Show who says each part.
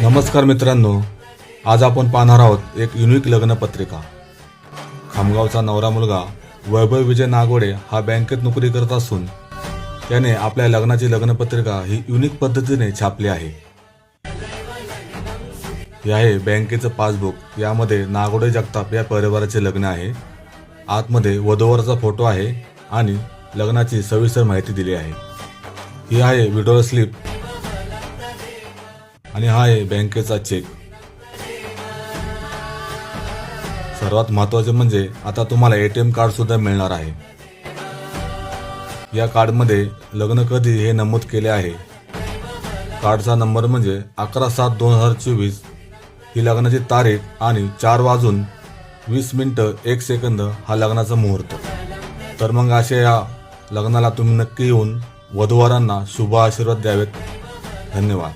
Speaker 1: नमस्कार मित्रांनो आज आपण पाहणार आहोत एक युनिक लग्न पत्रिका. खामगावचा नवरा मुलगा वैभव विजय नागोडे हा बँकेत नोकरी करत असून त्याने आपल्या लग्नाची लग्नपत्रिका ही युनिक पद्धतीने छापली आहे. हे आहे बँकेचं पासबुक. यामध्ये नागोडे जगताप या परिवाराचे लग्न आहे. आतमध्ये वधोवरचा फोटो आहे आणि लग्नाची सविस्तर माहिती दिली आहे. ही आहे विडो स्लिप. आणि हा आहे बँकेचा चेक सर्वात महत्त्वाचे म्हणजे आता तुम्हाला ए टी कार्ड सुद्धा मिळणार आहे. या कार्डमध्ये लग्न कधी हे नमूद केले आहे. कार्डचा नंबर म्हणजे अकरा सात दोन हजार चोवीस. ही लग्नाची तारीख आणि चार वाजून वीस मिनटं एक सेकंद हा लग्नाचा मुहूर्त. तर मग अशा या लग्नाला तुम्ही नक्की येऊन वधूवरांना शुभ आशीर्वाद द्यावेत. धन्यवाद.